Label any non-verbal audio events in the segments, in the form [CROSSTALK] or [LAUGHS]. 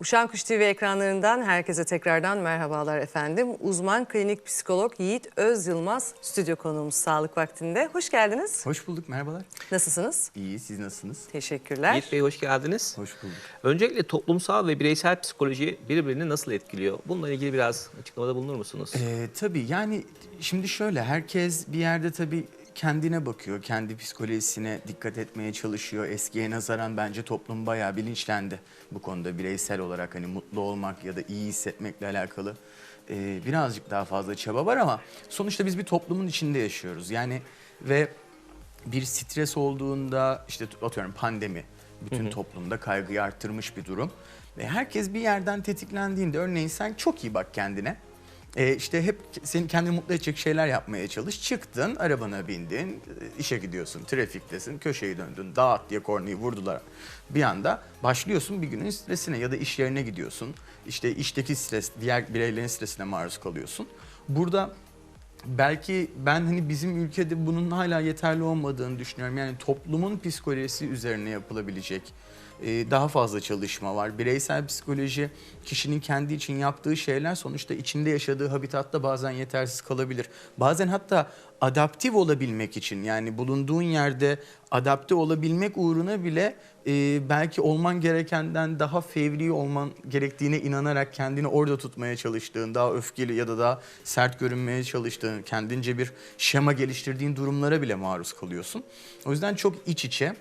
Uşan Kuş TV ekranlarından herkese tekrardan merhabalar efendim. Uzman klinik psikolog Yiğit Öz Yılmaz stüdyo konuğumuz Sağlık Vaktinde. Hoş geldiniz. Hoş bulduk, merhabalar. Nasılsınız? İyi, siz nasılsınız? Teşekkürler. Yiğit Bey hoş geldiniz. Hoş bulduk. Öncelikle toplumsal ve bireysel psikoloji birbirini nasıl etkiliyor? Bununla ilgili biraz açıklamada bulunur musunuz? Ee, tabii yani şimdi şöyle, herkes bir yerde tabii kendine bakıyor, kendi psikolojisine dikkat etmeye çalışıyor. Eskiye nazaran bence toplum bayağı bilinçlendi bu konuda bireysel olarak hani mutlu olmak ya da iyi hissetmekle alakalı ee, birazcık daha fazla çaba var ama sonuçta biz bir toplumun içinde yaşıyoruz. Yani ve bir stres olduğunda işte atıyorum pandemi bütün toplumda kaygıyı arttırmış bir durum. Ve herkes bir yerden tetiklendiğinde örneğin sen çok iyi bak kendine. Ee, işte hep seni kendini mutlu edecek şeyler yapmaya çalış. Çıktın, arabana bindin, e, işe gidiyorsun, trafiktesin, köşeyi döndün, dağıt diye kornayı vurdular. Bir anda başlıyorsun bir günün stresine ya da iş yerine gidiyorsun. İşte işteki stres, diğer bireylerin stresine maruz kalıyorsun. Burada belki ben hani bizim ülkede bunun hala yeterli olmadığını düşünüyorum. Yani toplumun psikolojisi üzerine yapılabilecek e, daha fazla çalışma var. Bireysel psikoloji kişinin kendi için yaptığı şeyler sonuçta içinde yaşadığı habitatta bazen yetersiz kalabilir. Bazen hatta adaptif olabilmek için yani bulunduğun yerde adapte olabilmek uğruna bile e, belki olman gerekenden daha fevri olman gerektiğine inanarak kendini orada tutmaya çalıştığın, daha öfkeli ya da daha sert görünmeye çalıştığın, kendince bir şema geliştirdiğin durumlara bile maruz kalıyorsun. O yüzden çok iç içe.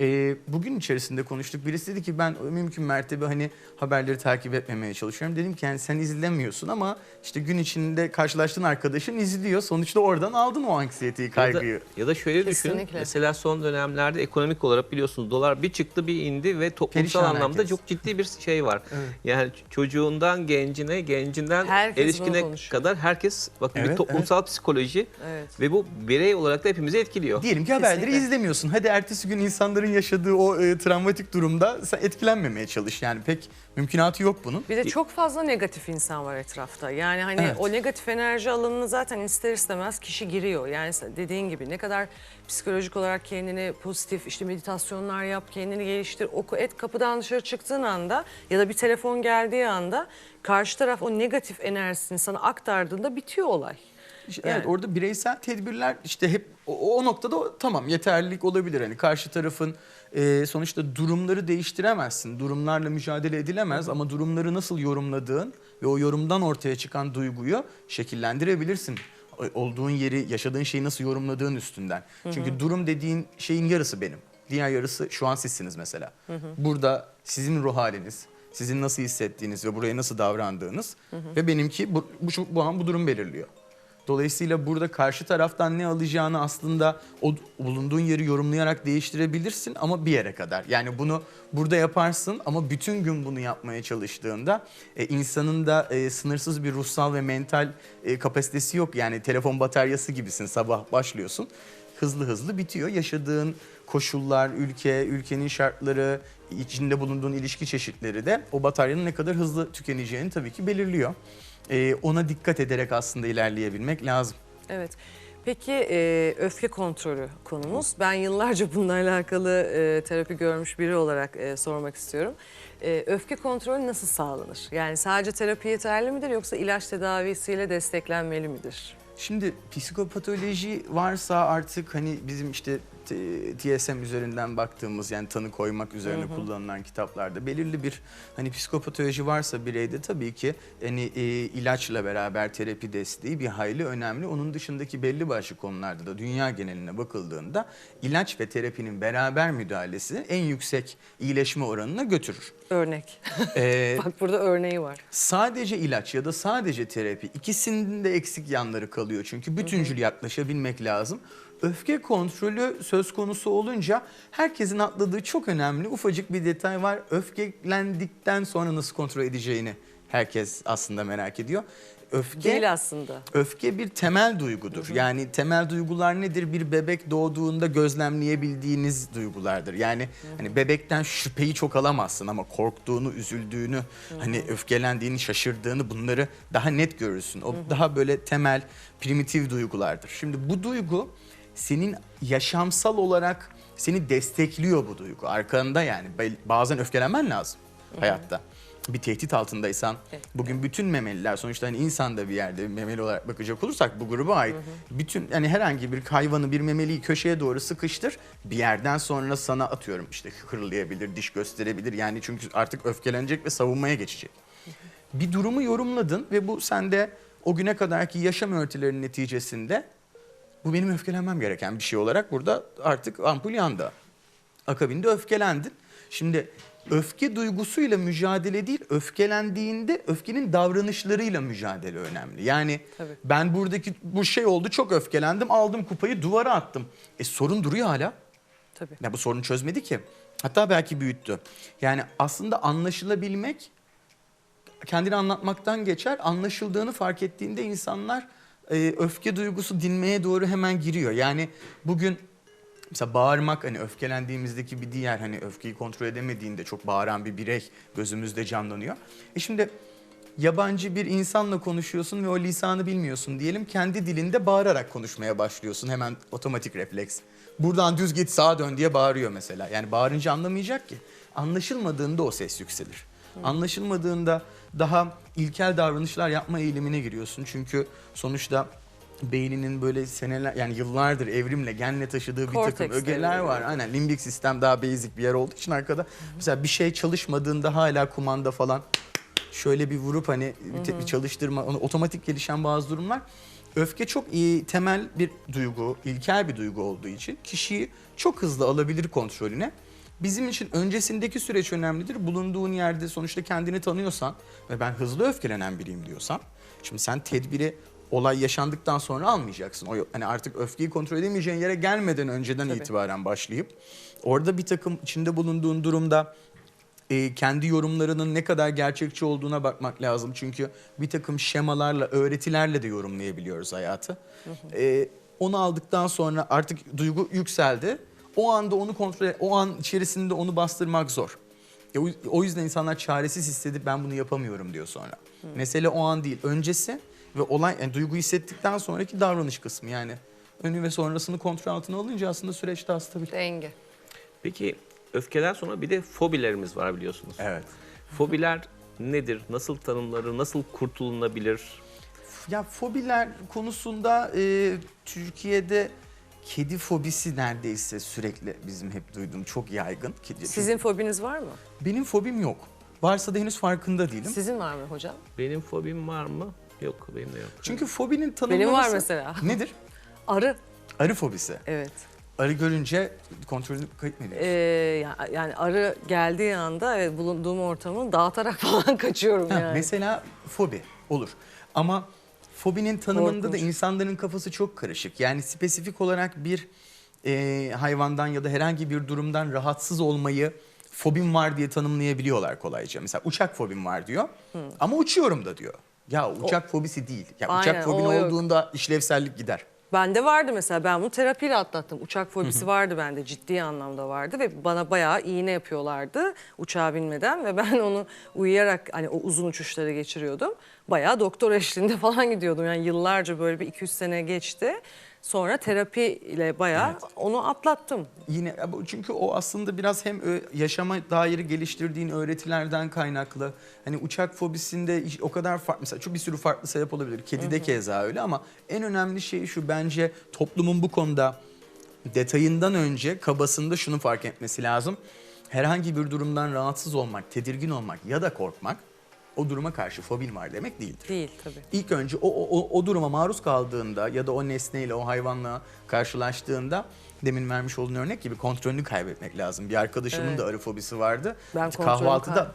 E, bugün içerisinde konuştuk. Birisi dedi ki ben mümkün mertebe hani haberleri takip etmemeye çalışıyorum. Dedim ki yani sen izlemiyorsun ama işte gün içinde karşılaştığın arkadaşın izliyor. Sonuçta oradan aldın o anksiyeteyi, Ya da, kaygıyı. ya da şöyle düşün. Kesinlikle. Mesela son dönemlerde ekonomik olarak biliyorsunuz dolar bir çıktı bir indi ve toplumsal Perişan anlamda herkes. çok ciddi bir şey var. [LAUGHS] Yani çocuğundan gencine, gencinden Herkes erişkine kadar herkes bakın bir Evet, toplumsal psikoloji Evet. ve bu birey olarak da hepimizi etkiliyor. Diyelim ki haberleri Kesinlikle. izlemiyorsun. Hadi ertesi gün insanların yaşadığı o e, travmatik durumda sen etkilenmemeye çalış. Yani pek mümkünatı yok bunun. Bir de çok fazla negatif insan var etrafta. Yani hani Evet. o negatif enerji alanına zaten ister istemez kişi giriyor. Yani sen- dediğin gibi ne kadar psikolojik olarak kendini pozitif işte meditasyonlar yap, kendini geliştir, oku et kapıdan dışarı çıktığın anda ya da bir telefon geldiği anda karşı taraf o negatif enerjisini sana aktardığında bitiyor olay. İşte Yani. Evet orada bireysel tedbirler işte hep o, o noktada o- tamam yeterlilik olabilir. Hani karşı tarafın e, sonuçta durumları değiştiremezsin. Durumlarla mücadele edilemez ama durumları nasıl yorumladığın ve o yorumdan ortaya çıkan duyguyu şekillendirebilirsin. Olduğun yeri, yaşadığın şeyi nasıl yorumladığın üstünden. Çünkü durum dediğin şeyin yarısı benim. Diğer yarısı şu an sizsiniz mesela. Burada sizin ruh haliniz, sizin nasıl hissettiğiniz ve buraya nasıl davrandığınız ve benimki bu, bu, bu an bu durum belirliyor. Dolayısıyla burada karşı taraftan ne alacağını aslında o bulunduğun yeri yorumlayarak değiştirebilirsin ama bir yere kadar. Yani bunu burada yaparsın ama bütün gün bunu yapmaya çalıştığında e, insanın da e, sınırsız bir ruhsal ve mental e, kapasitesi yok. Yani telefon bataryası gibisin sabah başlıyorsun hızlı hızlı bitiyor. Yaşadığın koşullar, ülke, ülkenin şartları, içinde bulunduğun ilişki çeşitleri de o bataryanın ne kadar hızlı tükeneceğini tabii ki belirliyor. Ee, ona dikkat ederek aslında ilerleyebilmek lazım. Evet. Peki e, öfke kontrolü konumuz. Ben yıllarca bununla alakalı e, terapi görmüş biri olarak e, sormak istiyorum. E, öfke kontrolü nasıl sağlanır? Yani sadece terapi yeterli midir yoksa ilaç tedavisiyle desteklenmeli midir? Şimdi psikopatoloji varsa artık hani bizim işte TSM üzerinden baktığımız yani tanı koymak üzerine kullanılan kitaplarda belirli bir hani psikopatoloji varsa bireyde tabii ki hani e, ilaçla beraber terapi desteği bir hayli önemli. Onun dışındaki belli başlı konularda da dünya geneline bakıldığında ilaç ve terapinin beraber müdahalesi en yüksek iyileşme oranına götürür. Örnek. Ee, [LAUGHS] Bak burada örneği var. sadece ilaç ya da sadece terapi ikisinin de eksik yanları kalıyor. Çünkü bütüncül yaklaşabilmek lazım. Öfke kontrolü söz konusu olunca herkesin atladığı çok önemli ufacık bir detay var. Öfkelendikten sonra nasıl kontrol edeceğini herkes aslında merak ediyor. Öfke Değil aslında. Öfke bir temel duygudur. Yani temel duygular nedir? Bir bebek doğduğunda gözlemleyebildiğiniz duygulardır. Yani hani bebekten şüpheyi çok alamazsın ama korktuğunu, üzüldüğünü, hani öfkelendiğini, şaşırdığını bunları daha net görürsün. O daha böyle temel, primitif duygulardır. Şimdi bu duygu senin yaşamsal olarak seni destekliyor bu duygu. Arkanda yani Bazen öfkelenmen lazım hayatta. Bir tehdit altındaysan bugün bütün memeliler sonuçta hani insan da bir yerde memeli olarak bakacak olursak bu gruba ait bütün yani herhangi bir hayvanı bir memeliyi köşeye doğru sıkıştır bir yerden sonra sana atıyorum işte hırlayabilir diş gösterebilir yani çünkü artık öfkelenecek ve savunmaya geçecek. Bir durumu yorumladın ve bu sende o güne kadarki yaşam örtülerinin neticesinde bu benim öfkelenmem gereken bir şey olarak burada artık ampul yandı. Akabinde öfkelendin. Şimdi öfke duygusuyla mücadele değil, öfkelendiğinde öfkenin davranışlarıyla mücadele önemli. Yani Tabii. ben buradaki bu şey oldu çok öfkelendim, aldım kupayı duvara attım. E sorun duruyor hala. Tabii. Ya bu sorunu çözmedi ki. Hatta belki büyüttü. Yani aslında anlaşılabilmek kendini anlatmaktan geçer. Anlaşıldığını fark ettiğinde insanlar e, öfke duygusu dinmeye doğru hemen giriyor. Yani bugün mesela bağırmak hani öfkelendiğimizdeki bir diğer hani öfkeyi kontrol edemediğinde çok bağıran bir birey gözümüzde canlanıyor. E şimdi yabancı bir insanla konuşuyorsun ve o lisanı bilmiyorsun diyelim. Kendi dilinde bağırarak konuşmaya başlıyorsun hemen otomatik refleks. Buradan düz git sağa dön diye bağırıyor mesela. Yani bağırınca anlamayacak ki. Anlaşılmadığında o ses yükselir. Anlaşılmadığında daha ilkel davranışlar yapma eğilimine giriyorsun. Çünkü sonuçta beyninin böyle seneler yani yıllardır evrimle genle taşıdığı bir takım Korteks ögeler devrimi. var. Aynen limbik sistem daha basic bir yer olduğu için arkada mesela bir şey çalışmadığında hala kumanda falan şöyle bir vurup hani bir te- bir çalıştırma onu otomatik gelişen bazı durumlar. Öfke çok iyi temel bir duygu, ilkel bir duygu olduğu için kişiyi çok hızlı alabilir kontrolüne. Bizim için öncesindeki süreç önemlidir. Bulunduğun yerde sonuçta kendini tanıyorsan ve ben hızlı öfkelenen biriyim diyorsan, şimdi sen tedbiri olay yaşandıktan sonra almayacaksın. O hani artık öfkeyi kontrol edemeyeceğin yere gelmeden önceden Tabii. itibaren başlayıp orada bir takım içinde bulunduğun durumda e, kendi yorumlarının ne kadar gerçekçi olduğuna bakmak lazım. Çünkü bir takım şemalarla, öğretilerle de yorumlayabiliyoruz hayatı. E, onu aldıktan sonra artık duygu yükseldi. O anda onu kontrol, o an içerisinde onu bastırmak zor. E, o- yüzden insanlar çaresiz hissedip ben bunu yapamıyorum diyor sonra. Mesele o an değil, öncesi ve olay yani duygu hissettikten sonraki davranış kısmı yani. Önü ve sonrasını kontrol altına alınca aslında süreç daha stabil. Denge. Peki öfkeden sonra bir de fobilerimiz var biliyorsunuz. Evet. Fobiler nedir? Nasıl tanımlanır? Nasıl kurtulunabilir? Ya fobiler konusunda e, Türkiye'de kedi fobisi neredeyse sürekli bizim hep duyduğum çok yaygın. Kedi, Sizin fobiniz var mı? Benim fobim yok. Varsa da henüz farkında değilim. Sizin var mı hocam? Benim fobim var mı? Yok benim de yok. Çünkü fobinin tanımlaması... Benim var mesela. Nedir? Arı. Arı fobisi. Evet. Arı görünce kontrolünü kayıt mı ediyorsun? Ee, ya- yani arı geldiği anda evet, bulunduğum ortamı dağıtarak [LAUGHS] falan kaçıyorum Ha, yani. Mesela fobi olur. Ama fobinin tanımında da Korkunç. insanların kafası çok karışık. Yani spesifik olarak bir e, hayvandan ya da herhangi bir durumdan rahatsız olmayı fobim var diye tanımlayabiliyorlar kolayca. Mesela uçak fobim var diyor ama uçuyorum da diyor. Ya uçak fobisi değil. Ya uçak Aynen, fobin o yok. olduğunda işlevsellik gider. Bende vardı mesela ben bunu terapiyle atlattım. Uçak fobisi vardı bende ciddi anlamda vardı ve bana bayağı iğne yapıyorlardı uçağa binmeden ve ben [LAUGHS] onu uyuyarak hani o uzun uçuşları geçiriyordum. Bayağı doktor eşliğinde [LAUGHS] falan gidiyordum yani yıllarca böyle bir 200 sene geçti. Sonra terapiyle bayağı onu atlattım. Yine bu- çünkü o aslında biraz hem ö- yaşama dair geliştirdiğin öğretilerden kaynaklı. Hani uçak fobisinde o kadar farklı mesela çok bir sürü farklı sebep olabilir. Kedide keza öyle ama en önemli şey şu bence toplumun bu konuda detayından önce kabasında şunu fark etmesi lazım. Herhangi bir durumdan rahatsız olmak, tedirgin olmak ya da korkmak o duruma karşı fobin var demek değildir. Değil tabii. İlk önce o, o, o- duruma maruz kaldığında ya da o nesneyle, o hayvanla karşılaştığında demin vermiş olduğun örnek gibi kontrolünü kaybetmek lazım. Bir arkadaşımın Evet. da arı fobisi vardı. Ben Kahvaltıda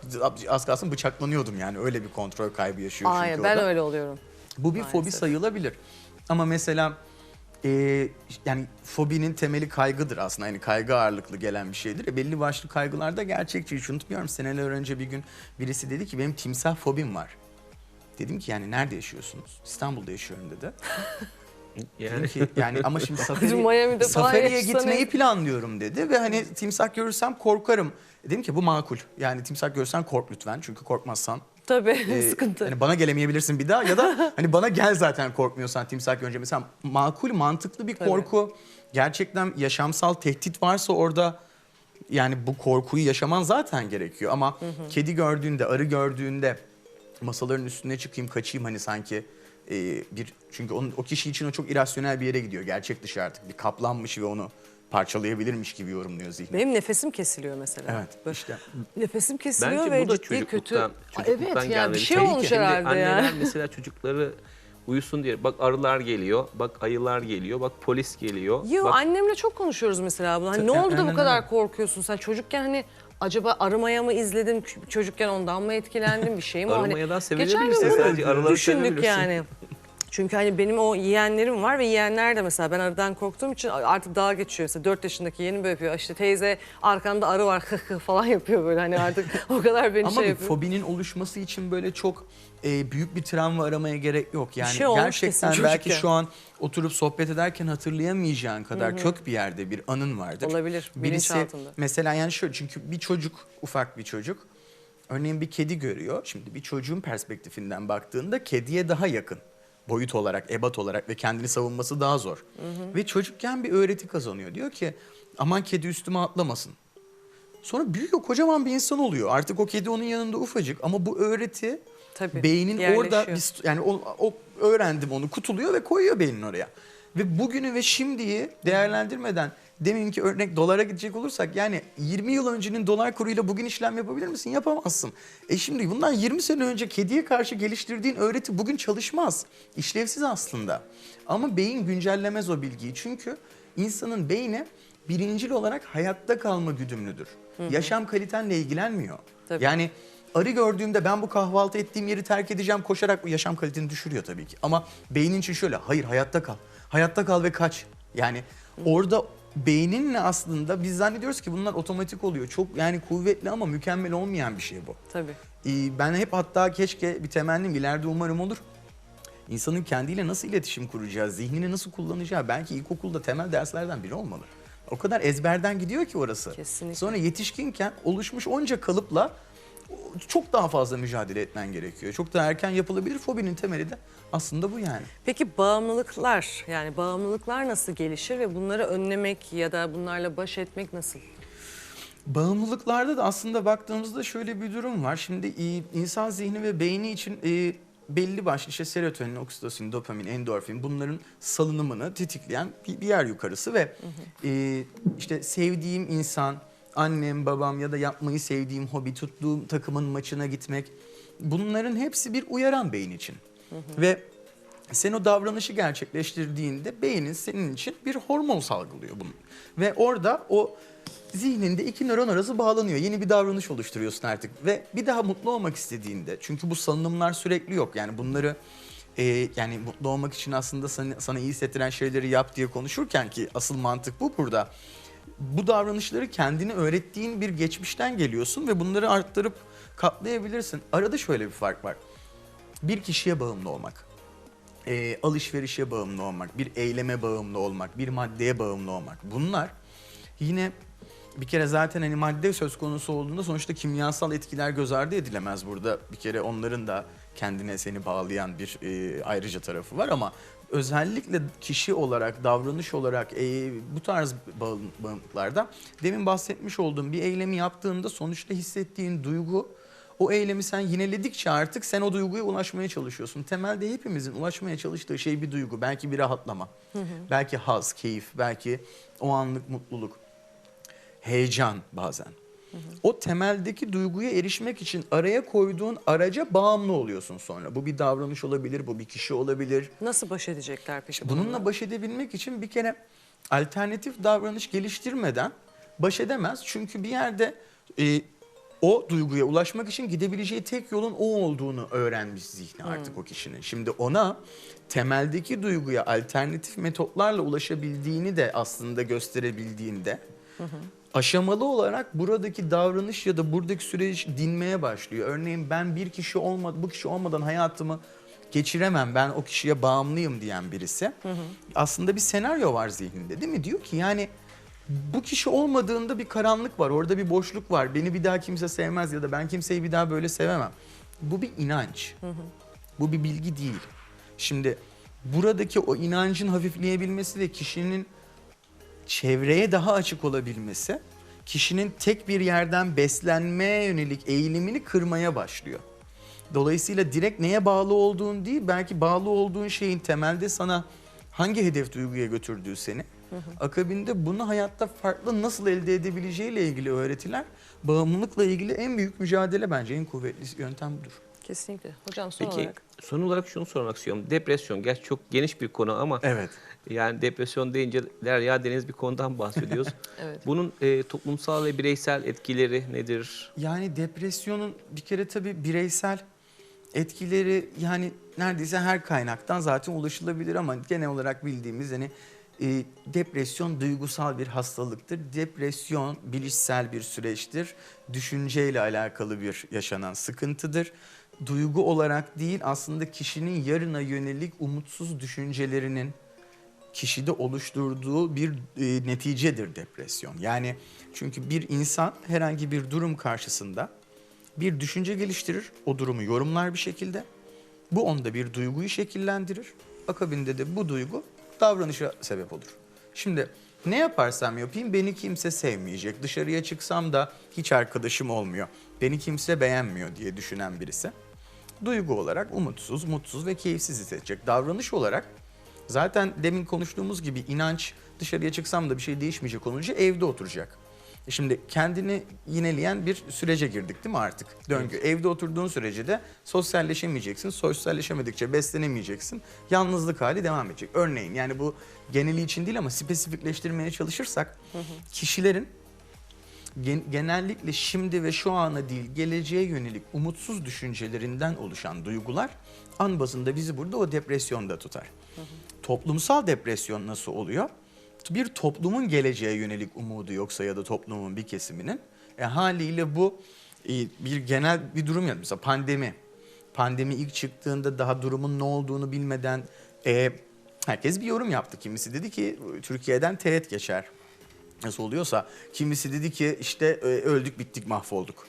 az kalsın bıçaklanıyordum yani öyle bir kontrol kaybı yaşıyor çünkü Aynen o ben da. öyle oluyorum. Bu bir fobi Maalesef. sayılabilir. Ama mesela e, yani fobinin temeli kaygıdır aslında. Yani kaygı ağırlıklı gelen bir şeydir. E, belli başlı kaygılarda gerçekçi. Hiç unutmuyorum seneler önce bir gün birisi dedi ki benim timsah fobim var. Dedim ki yani nerede yaşıyorsunuz? İstanbul'da yaşıyorum dedi. [LAUGHS] Yani ki yani ama şimdi [LAUGHS] safari, safariye gitmeyi planlıyorum dedi ve hani timsah görürsem korkarım. Dedim ki bu makul. Yani timsah görürsen kork lütfen çünkü korkmazsan Tabii e, [LAUGHS] sıkıntı. Hani bana gelemeyebilirsin bir daha ya da [LAUGHS] hani bana gel zaten korkmuyorsan timsah görünce. Mesela makul mantıklı bir korku gerçekten yaşamsal tehdit varsa orada Yani bu korkuyu yaşaman zaten gerekiyor ama kedi gördüğünde, arı gördüğünde masaların üstüne çıkayım, kaçayım hani sanki e, bir çünkü onun, o kişi için o çok irasyonel bir yere gidiyor. Gerçek dışı artık bir kaplanmış ve onu parçalayabilirmiş gibi yorumluyor zihni. Benim nefesim kesiliyor mesela. Evet, Böyle işte. Nefesim kesiliyor Bence ve bu da ciddi kötü. çocukluktan, evet yani bir şey Tabii olmuş herhalde anneler ya. mesela çocukları uyusun diye bak arılar geliyor, bak ayılar geliyor, bak polis geliyor. Yo bak, annemle çok konuşuyoruz mesela bunu. Hani ne oldu da bu kadar korkuyorsun sen? Çocukken hani acaba arımaya mı izledin? Ç- Çocukken ondan mı etkilendin? Bir şey mi? Hani Arımayadan geçen sevilebilirsin gün sadece, arıları düşündük sevebilirsin. yani. [LAUGHS] Çünkü hani benim o yeğenlerim var ve yeğenler de mesela ben arıdan korktuğum için artık daha geçiyor. Mesela 4 yaşındaki yeğenim böyle yapıyor. İşte teyze arkanda arı var hıh hıh falan yapıyor böyle hani artık [LAUGHS] o kadar beni Ama şey bir yapıyor. fobinin oluşması için böyle çok e, büyük bir travma aramaya gerek yok. Yani şey olmuş gerçekten kesin belki çocukken. şu an oturup sohbet ederken hatırlayamayacağın kadar kök bir yerde bir anın vardır. Olabilir, Birisi bilinçaltında. mesela yani şöyle çünkü bir çocuk ufak bir çocuk örneğin bir kedi görüyor. Şimdi bir çocuğun perspektifinden baktığında kediye daha yakın boyut olarak, ebat olarak ve kendini savunması daha zor. Ve çocukken bir öğreti kazanıyor. Diyor ki aman kedi üstüme atlamasın. Sonra büyüyor kocaman bir insan oluyor. Artık o kedi onun yanında ufacık ama bu öğreti Tabii, beynin orada bir- yani o, o öğrendim onu kutuluyor ve koyuyor beynin oraya. Ve bugünü ve şimdiyi değerlendirmeden deminki örnek dolara gidecek olursak yani 20 yıl öncenin dolar kuruyla bugün işlem yapabilir misin? Yapamazsın. E şimdi bundan 20 sene önce kediye karşı geliştirdiğin öğreti bugün çalışmaz. İşlevsiz aslında. Ama beyin güncellemez o bilgiyi. Çünkü insanın beyni birincil olarak hayatta kalma güdümlüdür. Yaşam kalitenle ilgilenmiyor. Tabii. Yani arı gördüğümde ben bu kahvaltı ettiğim yeri terk edeceğim koşarak bu yaşam kaliteni düşürüyor tabii ki. Ama beynin için şöyle hayır hayatta kal. Hayatta kal ve kaç. Yani orada beyninle aslında biz zannediyoruz ki bunlar otomatik oluyor. Çok yani kuvvetli ama mükemmel olmayan bir şey bu. Tabii. Ee, Ben hep hatta keşke bir temennim ileride umarım olur. İnsanın kendiyle nasıl iletişim kuracağı, zihnini nasıl kullanacağı belki ilkokulda temel derslerden biri olmalı. O kadar ezberden gidiyor ki orası. Kesinlikle. Sonra yetişkinken oluşmuş onca kalıpla çok daha fazla mücadele etmen gerekiyor. Çok daha erken yapılabilir. Fobinin temeli de aslında bu yani. Peki bağımlılıklar yani bağımlılıklar nasıl gelişir ve bunları önlemek ya da bunlarla baş etmek nasıl? Bağımlılıklarda da aslında baktığımızda şöyle bir durum var. Şimdi insan zihni ve beyni için e, belli başlı işte serotonin, oksitosin, dopamin, endorfin bunların salınımını tetikleyen bir, bir yer yukarısı ve e, işte sevdiğim insan, annem, babam ya da yapmayı sevdiğim hobi, tuttuğum takımın maçına gitmek bunların hepsi bir uyaran beyin için. Ve sen o davranışı gerçekleştirdiğinde beynin senin için bir hormon salgılıyor bunu. Ve orada o zihninde iki nöron arası bağlanıyor. Yeni bir davranış oluşturuyorsun artık. Ve bir daha mutlu olmak istediğinde çünkü bu salınımlar sürekli yok. Yani bunları e, yani mutlu olmak için aslında sana, sana iyi hissettiren şeyleri yap diye konuşurken ki asıl mantık bu burada. Bu davranışları kendine öğrettiğin bir geçmişten geliyorsun ve bunları arttırıp katlayabilirsin. Arada şöyle bir fark var. Bir kişiye bağımlı olmak e, alışverişe bağımlı olmak, bir eyleme bağımlı olmak, bir maddeye bağımlı olmak. Bunlar yine bir kere zaten hani madde söz konusu olduğunda sonuçta kimyasal etkiler göz ardı edilemez burada. Bir kere onların da kendine seni bağlayan bir e, ayrıca tarafı var ama özellikle kişi olarak, davranış olarak e, bu tarz bağım- bağımlılıklarda demin bahsetmiş olduğum bir eylemi yaptığında sonuçta hissettiğin duygu o eylemi sen yineledikçe artık sen o duyguya ulaşmaya çalışıyorsun. Temelde hepimizin ulaşmaya çalıştığı şey bir duygu. Belki bir rahatlama, belki haz, keyif, belki o anlık mutluluk, heyecan bazen. O temeldeki duyguya erişmek için araya koyduğun araca bağımlı oluyorsun sonra. Bu bir davranış olabilir, bu bir kişi olabilir. Nasıl baş edecekler peki? Bununla baş edebilmek için bir kere alternatif davranış geliştirmeden baş edemez. Çünkü bir yerde e, o duyguya ulaşmak için gidebileceği tek yolun o olduğunu öğrenmiş zihni artık o kişinin. Şimdi ona temeldeki duyguya alternatif metotlarla ulaşabildiğini de aslında gösterebildiğinde aşamalı olarak buradaki davranış ya da buradaki süreç dinmeye başlıyor. Örneğin ben bir kişi olmadı, bu kişi olmadan hayatımı geçiremem. Ben o kişiye bağımlıyım diyen birisi. Aslında bir senaryo var zihninde değil mi? Diyor ki yani bu kişi olmadığında bir karanlık var. Orada bir boşluk var. Beni bir daha kimse sevmez ya da ben kimseyi bir daha böyle sevemem. Bu bir inanç. Bu bir bilgi değil. Şimdi buradaki o inancın hafifleyebilmesi ve kişinin çevreye daha açık olabilmesi kişinin tek bir yerden beslenmeye yönelik eğilimini kırmaya başlıyor. Dolayısıyla direkt neye bağlı olduğun değil, belki bağlı olduğun şeyin temelde sana hangi hedef duyguya götürdüğü seni. Akabinde bunu hayatta farklı nasıl elde edebileceğiyle ilgili öğretiler, bağımlılıkla ilgili en büyük mücadele bence en kuvvetli yöntem budur. Kesinlikle. Hocam son Peki olarak. son olarak şunu sormak istiyorum. Depresyon gerçi çok geniş bir konu ama Evet. yani depresyon deyince derya deniz bir konudan bahsediyoruz. [LAUGHS] Evet. Bunun e, toplumsal ve bireysel etkileri nedir? Yani depresyonun bir kere tabii bireysel etkileri yani neredeyse her kaynaktan zaten ulaşılabilir ama genel olarak bildiğimiz hani e, depresyon duygusal bir hastalıktır. Depresyon bilişsel bir süreçtir. Düşünceyle alakalı bir yaşanan sıkıntıdır. Duygu olarak değil aslında kişinin yarına yönelik umutsuz düşüncelerinin kişide oluşturduğu bir e, neticedir depresyon. Yani çünkü bir insan herhangi bir durum karşısında bir düşünce geliştirir, o durumu yorumlar bir şekilde. Bu onda bir duyguyu şekillendirir. Akabinde de bu duygu davranışa sebep olur. Şimdi ne yaparsam yapayım beni kimse sevmeyecek. Dışarıya çıksam da hiç arkadaşım olmuyor. Beni kimse beğenmiyor diye düşünen birisi. Duygu olarak umutsuz, mutsuz ve keyifsiz hissedecek. Davranış olarak zaten demin konuştuğumuz gibi inanç dışarıya çıksam da bir şey değişmeyecek olunca evde oturacak. Şimdi kendini yineleyen bir sürece girdik değil mi artık? Döngü. Evde oturduğun sürece de sosyalleşemeyeceksin. Sosyalleşemedikçe beslenemeyeceksin. Yalnızlık hali devam edecek. Örneğin yani bu geneli için değil ama spesifikleştirmeye çalışırsak kişilerin genellikle şimdi ve şu ana değil geleceğe yönelik umutsuz düşüncelerinden oluşan duygular an bazında bizi burada o depresyonda tutar. Toplumsal depresyon nasıl oluyor? Bir toplumun geleceğe yönelik umudu yoksa ya da toplumun bir kesiminin e, haliyle bu e, bir genel bir durum ya mesela pandemi. Pandemi ilk çıktığında daha durumun ne olduğunu bilmeden e, herkes bir yorum yaptı. Kimisi dedi ki Türkiye'den teğet geçer nasıl oluyorsa kimisi dedi ki işte e, öldük bittik mahvolduk.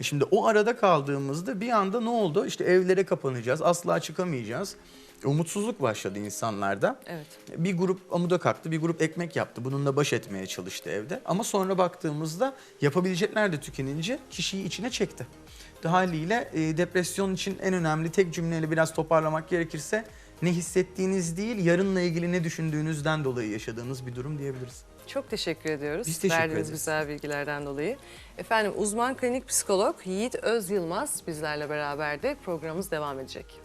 E Şimdi o arada kaldığımızda bir anda ne oldu? İşte evlere kapanacağız, asla çıkamayacağız. E, Umutsuzluk başladı insanlarda. Evet. Bir grup amuda kalktı, bir grup ekmek yaptı. Bununla baş etmeye çalıştı evde. Ama sonra baktığımızda yapabilecekler de tükenince kişiyi içine çekti. Haliyle e, depresyon için en önemli tek cümleyle biraz toparlamak gerekirse ne hissettiğiniz değil, yarınla ilgili ne düşündüğünüzden dolayı yaşadığınız bir durum diyebiliriz. Çok teşekkür ediyoruz. Biz teşekkür Verdiğiniz ederiz. güzel bilgilerden dolayı. Efendim uzman klinik psikolog Yiğit Öz Yılmaz bizlerle beraberdi. Programımız devam edecek.